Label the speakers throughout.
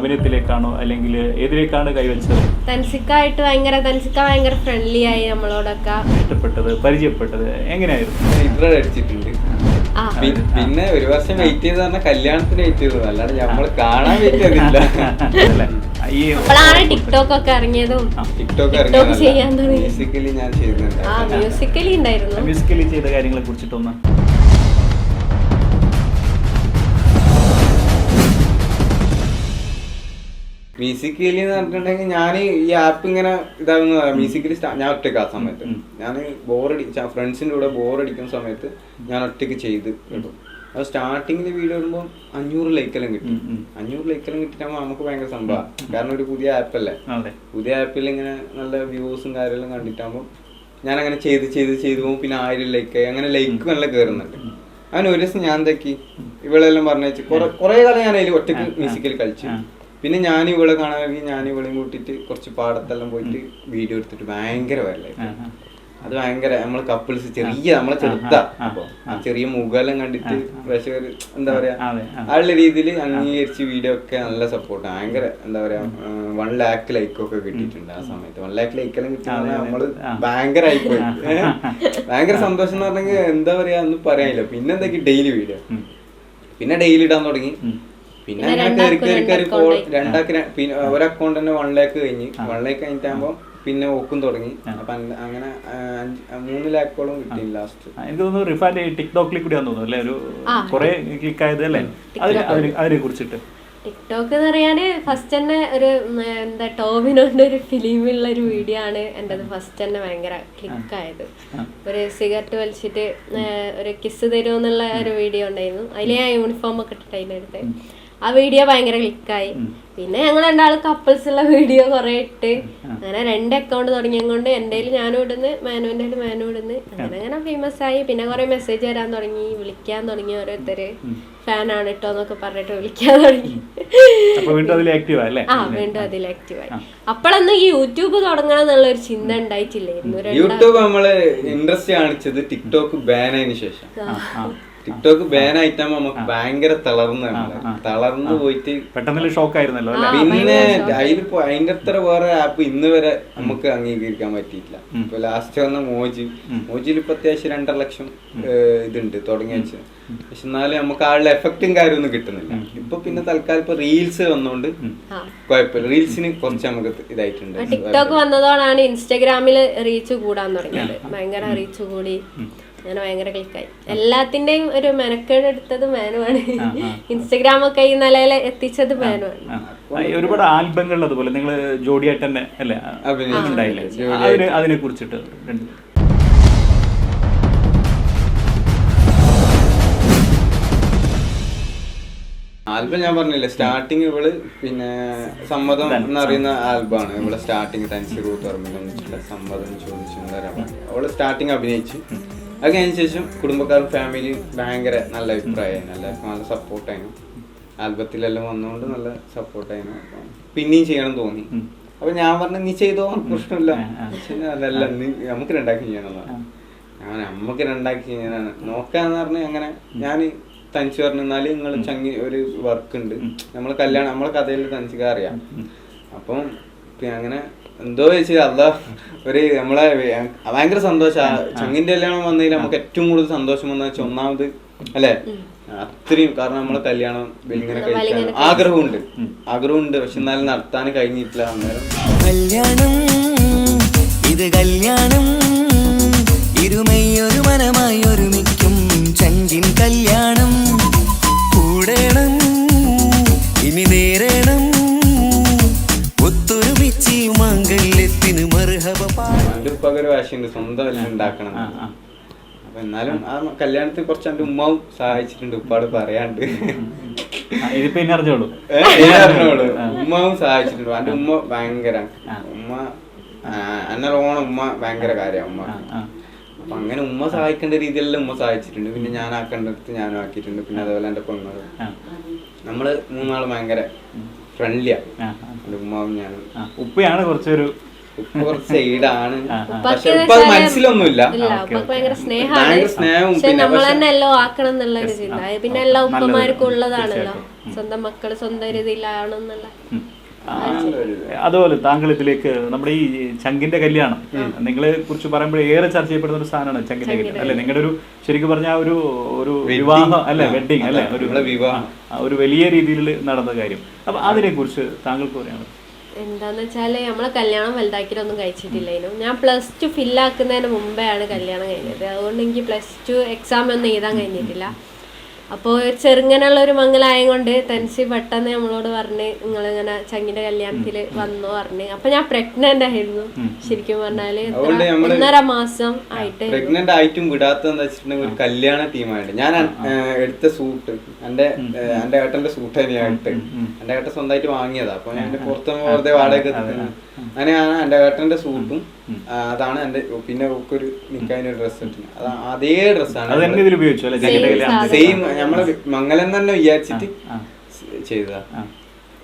Speaker 1: അഭിനയത്തിലേക്കാണോ അല്ലെങ്കിൽ ഏതിലേക്കാണ് കൈവച്ചത്?
Speaker 2: തൻസിക്കായിട്ട് ഭയങ്കര തൻസിക്ക ഭയങ്കര ഫ്രണ്ട്ലി ആയി നമ്മളോടൊക്കെ.
Speaker 1: ഇഷ്ടപ്പെട്ടത് പരിചയപ്പെട്ടത് എങ്ങനെയായിരുന്നു?
Speaker 3: അടിച്ചിട്ടുണ്ട്. പിന്നെ ഒരു വർഷം വെയിറ്റ് ചെയ്ത് പറഞ്ഞാൽ കല്യാണത്തിന് വെയിറ്റ് ചെയ്തത്. അല്ലാതെ നമ്മൾ കാണാൻ വെയിറ്റ് ചെയ്തില്ല.
Speaker 2: അപ്പോഴാണ് ടിക്ടോക്ക് ഒക്കെ ഇറങ്ങിയതും.
Speaker 3: ടിക്ടോക്ക്
Speaker 2: TikTok ചെയ്യാൻ തുടങ്ങി.
Speaker 3: ഞാൻ ചെയ്യുന്നുണ്ട്
Speaker 2: ആ മ്യൂസിക്കലി ഉണ്ടായിരുന്നു.
Speaker 1: മ്യൂസിക്കലി ചെയ്ത കാര്യങ്ങളെ കുറിച്ചിട്ടൊന്ന്
Speaker 3: മ്യൂസിക്കലി എന്ന് പറഞ്ഞിട്ടുണ്ടെങ്കിൽ ഞാൻ ഈ ആപ്പ് ഇങ്ങനെ ഇതാകുന്ന മ്യൂസിക്കലി ഞാൻ ഒറ്റയ്ക്ക് ആ സമയത്ത്. ഞാൻ ബോറടി ഫ്രണ്ട്സിന്റെ കൂടെ ബോറടിക്കുന്ന സമയത്ത് ഞാൻ ഒറ്റയ്ക്ക് ചെയ്ത് കേട്ടോ അത് സ്റ്റാർട്ടിങ്ങിൽ വീഡിയോ ഇടുമ്പോൾ അഞ്ഞൂറ് ലൈക്കെല്ലാം കിട്ടും. അഞ്ഞൂറ് ലൈക്കെല്ലാം കിട്ടിയിട്ടാകുമ്പോൾ നമുക്ക് ഭയങ്കര സംഭവമാണ് കാരണം ഒരു പുതിയ ആപ്പല്ലേ പുതിയ ആപ്പിൽ ഇങ്ങനെ നല്ല വ്യൂസും കാര്യമെല്ലാം കണ്ടിട്ടാകുമ്പോൾ ഞാൻ അങ്ങനെ ചെയ്ത് ചെയ്ത് ചെയ്ത് പോകും പിന്നെ ആയിരം ലൈക്ക് അങ്ങനെ ലൈക്ക് നല്ല കയറുന്നുണ്ട് അങ്ങനെ ഒരു ദിവസം ഞാൻ എന്താക്കി? ഇവളെല്ലാം പറഞ്ഞു കുറെ കുറെ കാലം ഞാൻ അതിൽ ഒറ്റയ്ക്ക് മ്യൂസിക്കൽ കളിച്ചു. പിന്നെ ഞാൻ ഇവിടെ കാണാമെങ്കിൽ ഞാൻ ഇവളെയും കൂട്ടിയിട്ട് കുറച്ച് പാടത്തെല്ലാം പോയിട്ട് വീഡിയോ എടുത്തിട്ട് ഭയങ്കര വരലായി
Speaker 1: ആ, ആ.
Speaker 3: അത് ഭയങ്കര നമ്മൾ കപ്പിൾസ് ചെറിയ നമ്മളെ ചെറുത്താ അപ്പൊ
Speaker 1: ആ.
Speaker 3: ചെറിയ മുഖമെല്ലാം കണ്ടിട്ട് പ്രേക്ഷകർ എന്താ പറയാ?
Speaker 1: ആളുടെ ആ.
Speaker 3: ആ ഉള്ള രീതിയിൽ അംഗീകരിച്ച് വീഡിയോ ഒക്കെ നല്ല സപ്പോർട്ട് ഭയങ്കര എന്താ പറയാ വൺ ലാക്ക് ലൈക്ക് ഒക്കെ കിട്ടിയിട്ടുണ്ട് ആ സമയത്ത്. വൺ ലാക്ക് ലൈക്ക് എല്ലാം കിട്ടിയ
Speaker 1: അതെ, അതെ. നമ്മൾ
Speaker 3: ഭയങ്കര ആയിപ്പോയി ഭയങ്കര സന്തോഷം എന്ന് പറഞ്ഞെങ്കിൽ എന്താ പറയാ ഒന്നും പറയാനില്ല. പിന്നെ എന്തൊക്കെ ഡെയിലി വീഡിയോ പിന്നെ ഡെയിലി ഇടാൻ തുടങ്ങി. പിന്നെ അങ്ങനെ കയറി
Speaker 2: രണ്ടാൾക്കും
Speaker 3: കയറി കയറി
Speaker 2: account
Speaker 3: രണ്ടാക്കി പിന്നെ ഒരു അക്കൗണ്ട് തന്നെ വൺ ലാക്ക് കഴിഞ്ഞ്. വൺ ലാക്ക് കഴിഞ്ഞിട്ടാകുമ്പോൾ പിന്നെ ഓക്കും തുടങ്ങി. അപ്പൊ അങ് അങ്ങനെ മൂന്ന് ലാക്കോളം കിട്ടി ലാസ്റ്റ്
Speaker 1: എനിക്ക് തോന്നുന്നു റിഫാന്റെ ടിക്ടോക്കിൽ കൂടി തോന്നുന്നു അല്ലേ? ഒരു. കുറെ ക്ലിക്ക് ആയത് അല്ലേ? അതിനെ കുറിച്ചിട്ട്.
Speaker 2: ടിക്ടോക്ക് എന്ന് പറയാന് ഫസ്റ്റ് തന്നെ ഒരു എന്താ ടോമിനോന്റെ ഒരു ഫിലിമുള്ള ഒരു വീഡിയോ ആണ് എന്റെ അത് ഫസ്റ്റ് തന്നെ ഭയങ്കര ക്ലിക്ക് ആയത്. ഒരു സിഗരറ്റ് വലിച്ചിട്ട് ഒരു കിസ് തരുമെന്നുള്ള ഒരു വീഡിയോ ഉണ്ടായിരുന്നു. അതിലെ ആ യൂണിഫോം ഒക്കെ ഇട്ടിട്ട് അതിലെടുത്ത് ആ വീഡിയോ ഭയങ്കര ക്ലിക്കായി പിന്നെ ഞങ്ങൾ രണ്ടാൾ കപ്പിൾസ് ഉള്ള വീഡിയോ കുറെ ഇട്ട്. അങ്ങനെ രണ്ട് അക്കൗണ്ട് തുടങ്ങിയത് കൊണ്ട് എന്റെ ഞാനും ഇടുന്ന് മാനുവിന്റെ മാനു ഇടുന്ന്. അങ്ങനെ അങ്ങനെ ഫേമസ് ആയി. പിന്നെ കുറെ മെസ്സേജ് വരാൻ തുടങ്ങി വിളിക്കാൻ തുടങ്ങി ഓരോരുത്തര്. ഫാനാണ് കേട്ടോ എന്നൊക്കെ പറഞ്ഞിട്ട് വിളിക്കാൻ തുടങ്ങി.
Speaker 1: ആ വീണ്ടും അതിൽ ആക്റ്റീവ് അല്ലേ?
Speaker 2: ആ വീണ്ടും അതിൽ ആക്റ്റീവായി അപ്പോഴൊന്നും ഈ യൂട്യൂബ് തുടങ്ങണം എന്നുള്ള ഒരു ചിന്ത ഉണ്ടായിട്ടില്ലായിരുന്നു
Speaker 3: യൂട്യൂബ് നമ്മൾ ഇൻട്രസ്റ്റ് കാണിച്ചത് ടിക്ടോക്ക് ബാൻ ആയതിനു ശേഷം. ടിക്ടോക്ക് ബാൻ ആയിട്ടാകുമ്പോ നമുക്ക് ഭയങ്കര തളർന്ന് തളർന്നു പോയിട്ട്
Speaker 1: പെട്ടെന്ന് ഷോക്ക് ആയിരുന്നല്ലോ
Speaker 3: പിന്നെ അതിലിപ്പോ അതിന്റെ അത്ര വേറെ ആപ്പ് ഇന്ന് വരെ നമുക്ക് അംഗീകരിക്കാൻ പറ്റിയിട്ടില്ല. ഇപ്പൊ ലാസ്റ്റ് വന്ന മോജി. മോജിയിൽ ഇപ്പൊ അത്യാവശ്യം രണ്ടര ലക്ഷം ഇതുണ്ട് തുടങ്ങി വെച്ച് പക്ഷെ എന്നാലും നമുക്ക് ആളുടെ എഫക്റ്റും കാര്യമൊന്നും കിട്ടുന്നില്ല. ഇപ്പൊ പിന്നെ തൽക്കാലം ഇപ്പൊ റീൽസ് വന്നോണ്ട്. കുഴപ്പമില്ല. റീൽസിന് കുറച്ച് നമുക്ക് ഇതായിട്ടുണ്ട്.
Speaker 2: ടിക്ടോക്ക് വന്നതോടാണ് ഇൻസ്റ്റാഗ്രാമിൽ റീച്ച് കൂടാൻ തുടങ്ങിയത്. ഭയങ്കര റീച്ച് കൂടി. അങ്ങനെ ഭയങ്കര ക്ലിക്കായി എല്ലാത്തിന്റെയും ഒരു മെനക്കേട് എടുത്തത് മാനുവാണ് ഇൻസ്റ്റഗ്രാം ഒക്കെ ഈ നിലയിൽ എത്തിച്ചത്
Speaker 1: ഈ ഒരുപാട് ആൽബങ്ങൾ അതുപോലെ നിങ്ങൾ ജോഡിയായിട്ട് തന്നെ അല്ലേ. ഉണ്ടായില്ലേ? അതിനെ കുറിച്ചിട്ട് രണ്ട്
Speaker 3: ആൽബം ഞാൻ പറഞ്ഞില്ലേ സ്റ്റാർട്ടിങ് ഇവൾ പിന്നെ സമ്മതം എന്നറിയുന്ന ആൽബമാണ്. ഇവൾ സ്റ്റാർട്ടിങ് തനിച്ച് റൂത്ത് ഓർമ്മിച്ചിട്ടുള്ള സമ്മതം ചോദിച്ചു അവൾ സ്റ്റാർട്ടിങ് അഭിനയിച്ചു. അത് കഴിഞ്ഞ ശേഷം കുടുംബക്കാരും ഫാമിലിയും ഭയങ്കര നല്ല അഭിപ്രായമായിരുന്നു എല്ലാവർക്കും നല്ല സപ്പോർട്ടായിരുന്നു ആൽബത്തിലെല്ലാം വന്നുകൊണ്ട് നല്ല സപ്പോർട്ടായിരുന്നു പിന്നെയും ചെയ്യണം തോന്നി. അപ്പൊ ഞാൻ പറഞ്ഞു നീ ചെയ്തോ? പ്രശ്നമില്ല. അതല്ല നീ- നമുക്ക് രണ്ടാക്കി ചെയ്യണം ഞാൻ നമുക്ക് രണ്ടാക്കി ചെയ്യാനാണ് നോക്കാന്ന് പറഞ്ഞ് അങ്ങനെ ഞാൻ തനിച്ച് പറഞ്ഞാൽ നിങ്ങൾ ചങ്ങി ഒരു വർക്ക് ഉണ്ട്. നമ്മൾ കല്യാണം നമ്മളെ കഥയിൽ തനിച്ചൊക്കെ അറിയാം അപ്പം പിന്നെ അങ്ങനെ എന്തോ വെച്ച് അതാ ഒരു നമ്മളെ ഭയങ്കര സന്തോഷം. ചങ്ങിന്റെ കല്യാണം വന്നതിൽ നമുക്ക് ഏറ്റവും കൂടുതൽ സന്തോഷം വന്ന വെച്ചാൽ ഒന്നാമത് അല്ലെ അത്രയും കാരണം നമ്മളെ കല്യാണം ഇങ്ങനെ കഴിക്കാൻ ആഗ്രഹമുണ്ട്. ആഗ്രഹമുണ്ട് പക്ഷെ എന്നാലും നടത്താൻ കഴിഞ്ഞിട്ടില്ല അന്നേരം.
Speaker 4: കല്യാണം ഇത് കല്യാണം ഇരുമയൊരു മനമായി ഒരുമിക്കും. ചങ്കിൻ കല്യാണം കൂടേണം
Speaker 3: ഒരു വാശിയുണ്ട് സ്വന്തം എല്ലാം ഉണ്ടാക്കണം. അപ്പൊ എന്നാലും ആ കല്യാണത്തിൽ കുറച്ച് എന്റെ ഉമ്മാവും സഹായിച്ചിട്ടുണ്ട് ഉപ്പാട് പറയാണ്ട്.
Speaker 1: ഇതിപ്പോ ഇനി അറിഞ്ഞോളൂ.
Speaker 3: ഉമ്മാവും സഹായിച്ചിട്ടുണ്ട്. എന്റെ ഉമ്മ ഭയങ്കര ഉമ്മ ആ, എന്നെ ഓണം ഉമ്മ ഭയങ്കര കാര്യമാണ് ഉമ്മ. അപ്പൊ അങ്ങനെ ഉമ്മ സഹായിക്കേണ്ട രീതിയിലെല്ലാം ഉമ്മ സഹായിച്ചിട്ടുണ്ട്. പിന്നെ ഞാൻ ആക്കേണ്ടടുത്ത് ഞാനും ആക്കിയിട്ടുണ്ട്. പിന്നെ അതേപോലെ എന്റെ പെണ്ണുങ്ങൾ നമ്മൾ മൂന്നാൾ ഭയങ്കര ഫ്രണ്ട്ലിയാ. ഉമ്മാവും ഞാനും.
Speaker 1: ഉപ്പയാണ് കുറച്ചൊരു
Speaker 3: സൈഡാണ്. പക്ഷെ ഉപ്പ മനസ്സിലൊന്നുമില്ല.
Speaker 2: ഭയങ്കര സ്നേഹമാണ്.
Speaker 3: സ്നേഹവും
Speaker 2: പക്ഷെ
Speaker 3: പിന്നെ
Speaker 2: നമ്മൾ തന്നെ എല്ലാം ആക്കണം എന്നുള്ള ഒരു ചിന്ത പിന്നെ എല്ലാ. ഉപ്പമാർക്കും ഉള്ളതാണല്ലോ. സ്വന്തം മക്കൾ സ്വന്തം രീതിയിലാണെന്നുള്ള
Speaker 1: അതുപോലെ താങ്കൾ ഇതിലേക്ക് നമ്മുടെ ഈ ചങ്കിന്റെ കല്യാണം. നിങ്ങളെ കുറിച്ച് പറയുമ്പോൾ ഏറെ ചർച്ച ചെയ്യപ്പെടുന്ന ഒരു സാധനമാണ് ചങ്കിന്റെ കല്യാണം. അല്ലെ? നിങ്ങളുടെ ഒരു ശരിക്കും പറഞ്ഞ ഒരു ഒരു വിവാഹം അല്ലെ? വെഡിങ് അല്ലെ? ഒരു
Speaker 3: വിവാഹം.
Speaker 1: ഒരു വലിയ രീതിയിൽ നടന്ന കാര്യം. അപ്പൊ അതിനെ കുറിച്ച് താങ്കൾക്ക് പറയാനുള്ളത്.
Speaker 2: എന്താന്ന് വെച്ചാൽ നമ്മൾ കല്യാണം വലുതാക്കിയിട്ടൊന്നും കഴിച്ചിട്ടില്ലേനു ഞാൻ പ്ലസ് ടു ഫില്ലാക്കുന്നതിന് മുമ്പേ ആണ് കല്യാണം കഴിഞ്ഞത്. അതുകൊണ്ട് എനിക്ക് പ്ലസ് ടു എക്സാം ഒന്നും എഴുതാൻ കഴിഞ്ഞിട്ടില്ല. അപ്പോൾ ചെറുങ്ങനെയുള്ള ഒരു മംഗലായം കൊണ്ട് തനിച്ച് പെട്ടെന്ന് നമ്മളോട് പറഞ്ഞ് നിങ്ങളിങ്ങനെ ചങ്ങിന്റെ കല്യാണത്തിൽ വന്നു പറഞ്ഞ്. അപ്പൊ ഞാൻ പ്രഗ്നന്റ് ആയിരുന്നു. ശരിക്കും
Speaker 3: പറഞ്ഞാൽ
Speaker 2: ഒന്നര മാസം ആയിട്ട്
Speaker 3: പ്രഗ്നന്റ് ആയിട്ടും വിടാത്ത ഒരു കല്യാണ ടീമായിട്ട് ഞാൻ എടുത്ത സൂട്ട് എന്റെ എന്റെ ഏട്ടന്റെ സൂട്ട് തന്നെയായിട്ട്. എന്റെ ഏട്ടൻ സ്വന്തമായിട്ട് വാങ്ങിയതാ. അപ്പൊ ഞാൻ പുറത്തുനിന്ന് വെറുതെ വാടക അങ്ങനെയാണ് എന്റെ ഏട്ടന്റെ സൂട്ടും അതാണ് എന്റെ പിന്നെ ഒരു നിക്കാനൊരു ഒരു ഡ്രസ് അത് അതേ
Speaker 1: അത്
Speaker 3: ഡ്രസ്സാണ്
Speaker 1: തന്നെ ഇതിൽ ഉപയോഗിച്ചു അല്ലെ?
Speaker 3: സെയിം നമ്മൾ മംഗലം തന്നെ വിചാരിച്ചിട്ട് ചെയ്തതാ.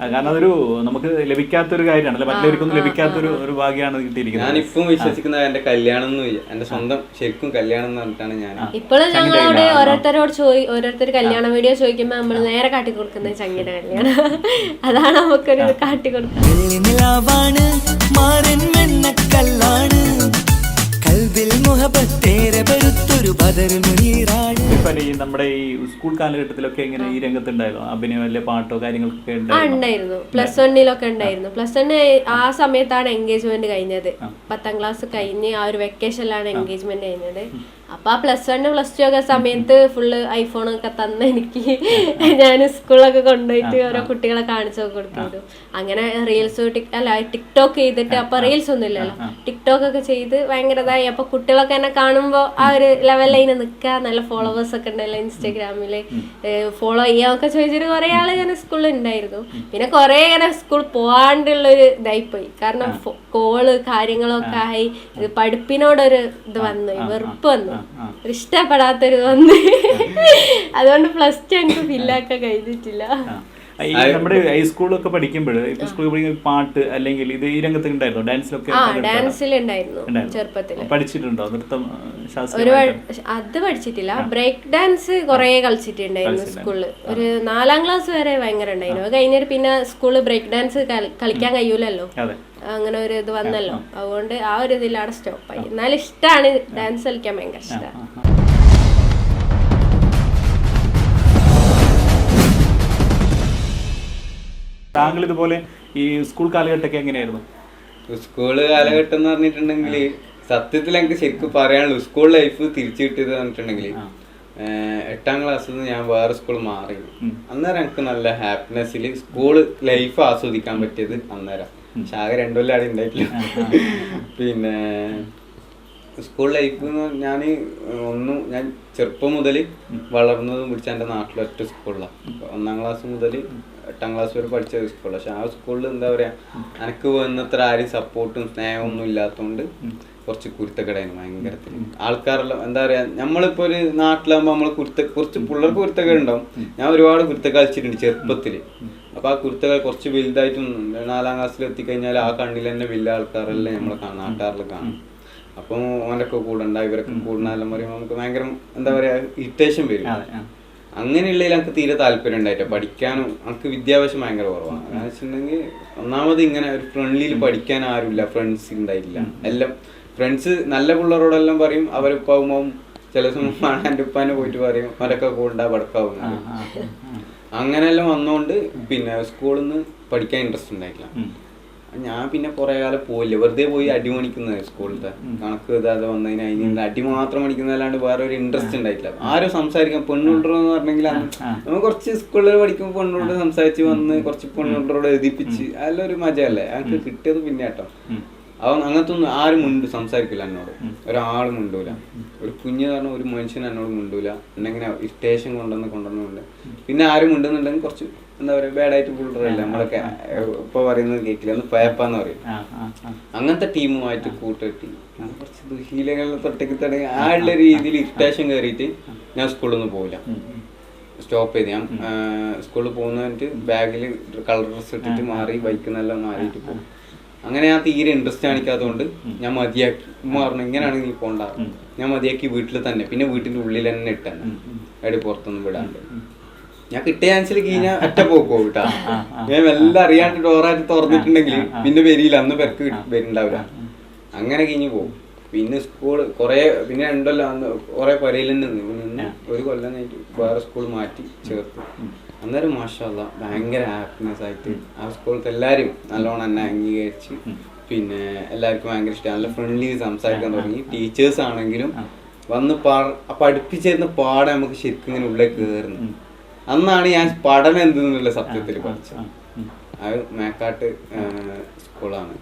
Speaker 1: കാരണം അതൊരു നമുക്ക് ലഭിക്കാത്തൊരു കാര്യമാണ് അല്ലെ? മറ്റുള്ളവർക്കൊന്നും ലഭിക്കാത്തൊരു ഒരു ഭാഗ്യമാണ് കിട്ടിയിരിക്കുന്നത്.
Speaker 3: ഞാൻ ഇപ്പം വിശ്വസിക്കുന്നത് എന്റെ കല്യാണം എന്ന് എന്റെ സ്വന്തം ശരിക്കും കല്യാണം എന്ന് പറഞ്ഞിട്ടാണ് ഞാൻ
Speaker 2: ഇപ്പോഴും ഞങ്ങളോട് ഓരോരുത്തരോട് ചോദി ഓരോരുത്തർ കല്യാണ വീഡിയോ ചോദിക്കുമ്പോ നമ്മൾ നേരെ കാട്ടി കൊടുക്കുന്നത് ചങ്ങിയുടെ കല്യാണം. അതാണ് നമുക്കൊരു കാട്ടി കൊടുക്കുന്നത്
Speaker 4: വെള്ളിനിലാവാണ് മാറിൻ വെണ്ണക്കല്ലാണ് കൽവിൽ മുഹബത്തേറെ പെരുത്തൊരു ബദറുൽ മുനീറാണ്.
Speaker 1: ഈ നമ്മുടെ ഈ സ്കൂൾ കാലഘട്ടത്തിലൊക്കെ ഇങ്ങനെ ഈ രംഗത്തുണ്ടായിരുന്നു. അഭിനയം അല്ലെ പാട്ടോ കാര്യങ്ങളൊക്കെ ഉണ്ടായിരുന്നു.
Speaker 2: ഉണ്ടായിരുന്നു. പ്ലസ് വണ്ണിലൊക്കെ ഉണ്ടായിരുന്നു. പ്ലസ് വണ് ആ സമയത്താണ് എൻഗേജ്മെന്റ് കഴിഞ്ഞത്. പത്താം ക്ലാസ് കഴിഞ്ഞ് ആ ഒരു വെക്കേഷനിലാണ് എൻഗേജ്മെന്റ് കഴിഞ്ഞത്. അപ്പൊ ആ പ്ലസ് വണ് പ്ലസ് ടു ഒക്കെ സമയത്ത് ഫുള്ള് ഐഫോൺ ഒക്കെ തന്ന എനിക്ക് ഞാൻ സ്കൂളൊക്കെ കൊണ്ടുപോയിട്ട് ഓരോ കുട്ടികളെ കാണിച്ചു കൊടുത്തിരുന്നു. അങ്ങനെ റീൽസ് അല്ല ടിക്ടോക്ക് ചെയ്തിട്ട് അപ്പൊ റീൽസ് ഒന്നും ഇല്ലല്ലോ. ടിക്ടോക്ക് ഒക്കെ ചെയ്ത് ഭയങ്കര ഇതായി അപ്പൊ കുട്ടികളൊക്കെ എന്നെ കാണുമ്പോ ആ ഒരു ലെവലിൽ ഇങ്ങനെ നിൽക്കുക നല്ല ഫോളോവേഴ്സ് ഒക്കെ ഉണ്ടല്ലോ ഇൻസ്റ്റാഗ്രാമിൽ. ഫോളോ ചെയ്യാമൊക്കെ ചോദിച്ചിട്ട് കുറെ ആൾ ഞാൻ സ്കൂളിൽ ഉണ്ടായിരുന്നു പിന്നെ കുറെ ഇങ്ങനെ സ്കൂൾ പോവാണ്ടുള്ള ഒരു ഇതായി പോയി കാരണം കോൾ കാര്യങ്ങളൊക്കെ ആയി. പഠിപ്പിനോടൊരു ഇത് വന്നു. വെറുപ്പ് വന്നു. ഒരു ഇഷ്ടപ്പെടാത്തൊരു തോന്നി അതുകൊണ്ട് പ്ലസ് ടു എനിക്ക് ഫില്ലാക്കാൻ കഴിഞ്ഞിട്ടില്ല.
Speaker 1: നമ്മുടെ ഹൈസ്കൂളിലൊക്കെ പഠിക്കുമ്പോൾ ഇപ്പൊ സ്കൂളിൽ പഠിക്കുമ്പോൾ പാട്ട് അല്ലെങ്കിൽ ഇത് ഈ രംഗത്ത് ഉണ്ടായിരുന്നു? ഡാൻസിലൊക്കെ
Speaker 2: ആ ഡാൻസിലുണ്ടായിരുന്നു ചെറുപ്പത്തിൽ
Speaker 1: പഠിച്ചിട്ടുണ്ടോ? നൃത്തം
Speaker 2: ഒരു? അത് പഠിച്ചിട്ടില്ല. ബ്രേക്ക് ഡാൻസ് കുറെ കളിച്ചിട്ടുണ്ടായിരുന്നു സ്കൂളിൽ ഒരു നാലാം ക്ലാസ് വരെ ഭയങ്കര ഉണ്ടായിരുന്നു. അത് കഴിഞ്ഞിട്ട് പിന്നെ സ്കൂളിൽ ബ്രേക്ക് ഡാൻസ് കളിക്കാൻ കഴിയൂലല്ലോ.
Speaker 1: അതെ.
Speaker 2: അങ്ങനെ ഒരു ഇത് വന്നല്ലോ. അതുകൊണ്ട് ആ ഒരു ഇതിൽ അവിടെ സ്റ്റോപ്പായി എന്നാലും ഇഷ്ടമാണ് ഡാൻസ് കളിക്കാൻ ഭയങ്കര ഇഷ്ടമാണ്
Speaker 1: താങ്കൾ ഇതുപോലെ ഈ സ്കൂൾ കാലഘട്ടമൊക്കെ എങ്ങനെയായിരുന്നു?
Speaker 3: സ്കൂൾ കാലഘട്ടം എന്ന് പറഞ്ഞിട്ടുണ്ടെങ്കിൽ സത്യത്തിൽ എനിക്ക് ശരിക്കും പറയാനുള്ളൂ സ്കൂൾ ലൈഫ് തിരിച്ചു കിട്ടിയത് പറഞ്ഞിട്ടുണ്ടെങ്കിൽ എട്ടാം ക്ലാസ്സിൽ നിന്ന് ഞാൻ വേറെ സ്കൂൾ മാറി. അന്നേരം എനിക്ക് നല്ല ഹാപ്പിനെസ്സിൽ സ്കൂൾ ലൈഫ് ആസ്വദിക്കാൻ പറ്റിയത് അന്നേരം. പക്ഷെ ആകെ രണ്ടു ഉണ്ടായിട്ടില്ല പിന്നെ സ്കൂൾ ലൈഫ് ഞാൻ ഒന്നും ഞാൻ ചെറുപ്പം മുതൽ വളർന്നതും പിടിച്ച എന്റെ നാട്ടിൽ ഒറ്റ സ്കൂളിലാണ് ഒന്നാം ക്ലാസ് മുതൽ എട്ടാം ക്ലാസ് വരെ പഠിച്ച സ്കൂളിൽ പക്ഷെ ആ സ്കൂളിൽ എന്താ പറയാ എനിക്ക് വന്നത്ര ആരും സപ്പോർട്ടും സ്നേഹവും ഒന്നും ഇല്ലാത്തതുകൊണ്ട് കുറച്ച് കുരുത്തക്കടായിരുന്നു ഭയങ്കരത്തിൽ ആൾക്കാരെല്ലാം എന്താ പറയാ നമ്മളിപ്പോ ഒരു നാട്ടിലാകുമ്പോൾ നമ്മൾ കുരുത്ത കുറച്ച് പിള്ളേർക്ക് കുരുത്തക്കേട് ഉണ്ടാവും ഞാൻ ഒരുപാട് കുരുത്ത കളിച്ചിട്ടുണ്ട് ചെറുപ്പത്തിൽ അപ്പൊ ആ കുരുത്തകൾ കുറച്ച് വലുതായിട്ടും നാലാം ക്ലാസ്സിൽ എത്തിക്കഴിഞ്ഞാൽ ആ കണ്ണിൽ തന്നെ വലിയ ആൾക്കാരെല്ലാം നമ്മളെ കാണാം നാട്ടുകാരിൽ കാണും അപ്പം ഓനൊക്കെ കൂടണ്ട ഇവരൊക്കെ കൂടണെല്ലാം പറയുമ്പോൾ നമുക്ക് ഭയങ്കര എന്താ പറയാ ഇറിറ്റേഷൻ വരും. അങ്ങനെയുള്ളതിൽ എനിക്ക് തീരെ താല്പര്യം ഉണ്ടായിട്ടോ പഠിക്കാനും എനിക്ക് വിദ്യാഭ്യാസം ഭയങ്കര കുറവാണ്. എന്ന് വെച്ചിട്ടുണ്ടെങ്കിൽ ഒന്നാമത് ഇങ്ങനെ ഒരു ഫ്രണ്ട്ലിയിൽ പഠിക്കാൻ ആരുമില്ല ഫ്രണ്ട്സ് ഉണ്ടായില്ല എല്ലാം ഫ്രണ്ട്സ് നല്ല പിള്ളേരോടെല്ലാം പറയും അവരെ ഉപ്പാവുമ്പോൾ ചില സമയം ഉപ്പാനെ പോയിട്ട് പറയും അവരൊക്കെ കൂടണ്ട പടക്കാവും. അങ്ങനെയെല്ലാം വന്നുകൊണ്ട് പിന്നെ സ്കൂളിൽ നിന്ന് പഠിക്കാൻ ഇൻട്രസ്റ്റ് ഉണ്ടായിട്ടില്ല. ഞാൻ പിന്നെ കുറെ കാലം പോയില്ല. വെറുതെ പോയി അടിമണിക്കുന്നത് സ്കൂളിലത്തെ കണക്ക് ഇതാതെ വന്നതിന് അതിന് അടി മാത്രം മണിക്കുന്നതല്ലാണ്ട് വേറെ ഒരു ഇൻട്രസ്റ്റ് ഉണ്ടായിട്ടില്ല. ആരും സംസാരിക്കാം പെണ്ണുണ്ടോ എന്ന് പറഞ്ഞെങ്കിൽ നമ്മൾ കുറച്ച് സ്കൂളിൽ പഠിക്കുമ്പോൾ പെണ്ണുണ്ടോട് സംസാരിച്ച് വന്ന് കുറച്ച് പെണ്ണുണ്ടോട് എഴുതിപ്പിച്ച് അതെല്ലാം ഒരു മജയല്ലേ? ഞങ്ങൾക്ക് കിട്ടിയത് പിന്നെ കേട്ടോ. അവൻ അങ്ങനത്തെ ഒന്നും ആരും മുണ്ട് സംസാരിക്കില്ല എന്നോട്. ഒരാളും മുണ്ടൂല. ഒരു കുഞ്ഞ് കാരണം ഒരു മനുഷ്യൻ എന്നോട് മുണ്ടൂല. എന്നെങ്ങനെ സ്റ്റേഷൻ കൊണ്ടുവന്ന് കൊണ്ടുവന്നുണ്ട് പിന്നെ ആരും മുണ്ടെന്നുണ്ടെങ്കിൽ കുറച്ച് എന്താ പറയുക ബാഡായിട്ട് കൂട്ടറില്ല നമ്മളൊക്കെ ഇപ്പൊ പറയുന്നത് കേൾക്കില്ല ഒന്ന് പേപ്പാന്ന് പറയും. അങ്ങനത്തെ ടീമുമായിട്ട് കൂട്ടിട്ട് കുറച്ച് ദുഹീലകളിൽ തൊട്ടേക്ക് തുടങ്ങി ആ ഉള്ള രീതിയിൽ സ്റ്റേഷൻ കയറിയിട്ട് ഞാൻ സ്കൂളിൽ നിന്ന് പോകില്ല സ്റ്റോപ്പ് ചെയ്ത് ഞാൻ സ്കൂളിൽ പോകുന്നതിന് ബാഗിൽ കളർ ഡ്രസ് ഇട്ടിട്ട് മാറി ബൈക്ക് നല്ല മാറിയിട്ട് പോകും. അങ്ങനെ ഞാൻ തീരെ ഇൻട്രസ്റ്റ് കാണിക്കാത്തതുകൊണ്ട് ഞാൻ മതിയാക്കി. ഉമ്മ പറഞ്ഞു ഇങ്ങനെയാണ് നീ പോണ്ട. ഞാൻ മതിയാക്കി വീട്ടിൽ തന്നെ. പിന്നെ വീട്ടിന്റെ ഉള്ളിൽ തന്നെ ഇട്ടന്നെ. എവിടെ പുറത്തൊന്നും വിടാണ്ട്. ഞാൻ കിട്ടിയ ചാൻസിൽ കഴിഞ്ഞാൽ ഒറ്റ പോക്കോ കേട്ടാ. ഞാൻ എല്ലാം അറിയാണ്ട് ഡോറായിട്ട് തുറന്നിട്ടുണ്ടെങ്കിൽ പിന്നെ വരിയില്ല അന്ന് പെരക്ക് വരുന്നുണ്ടാവില്ല. അങ്ങനെ കഴിഞ്ഞ് പോകും പിന്നെ സ്കൂൾ കുറെ പിന്നെ ഉണ്ടല്ലോ അന്ന് കുറെ പരയിൽ തന്നെ നിന്ന് ഒരു കൊല്ലം കഴിഞ്ഞിട്ട് വേറെ സ്കൂൾ മാറ്റി ചേർത്തു. അന്നേരം മാഷല്ല ഭയങ്കര ഹാപ്പിനെസ് ആയിട്ട് ആ സ്കൂളിലത്തെ എല്ലാരും നല്ലോണം എന്നെ അംഗീകരിച്ച് പിന്നെ എല്ലാവർക്കും ഭയങ്കര ഇഷ്ടം. നല്ല ഫ്രണ്ട്ലി സംസാരിക്കാൻ തുടങ്ങി. ടീച്ചേഴ്സ് ആണെങ്കിലും വന്ന് പാ- പഠിപ്പിച്ചിരുന്ന പാഠം നമുക്ക് ശരിക്കും ഇങ്ങനെ ഉള്ളിൽ കയറുന്നു അന്നാണ് ഞാൻ പഠനം എന്തെന്നുള്ള സത്യത്തിൽ പഠിച്ചത്. അത് മേക്കാട്ട് സ്കൂളാണ്.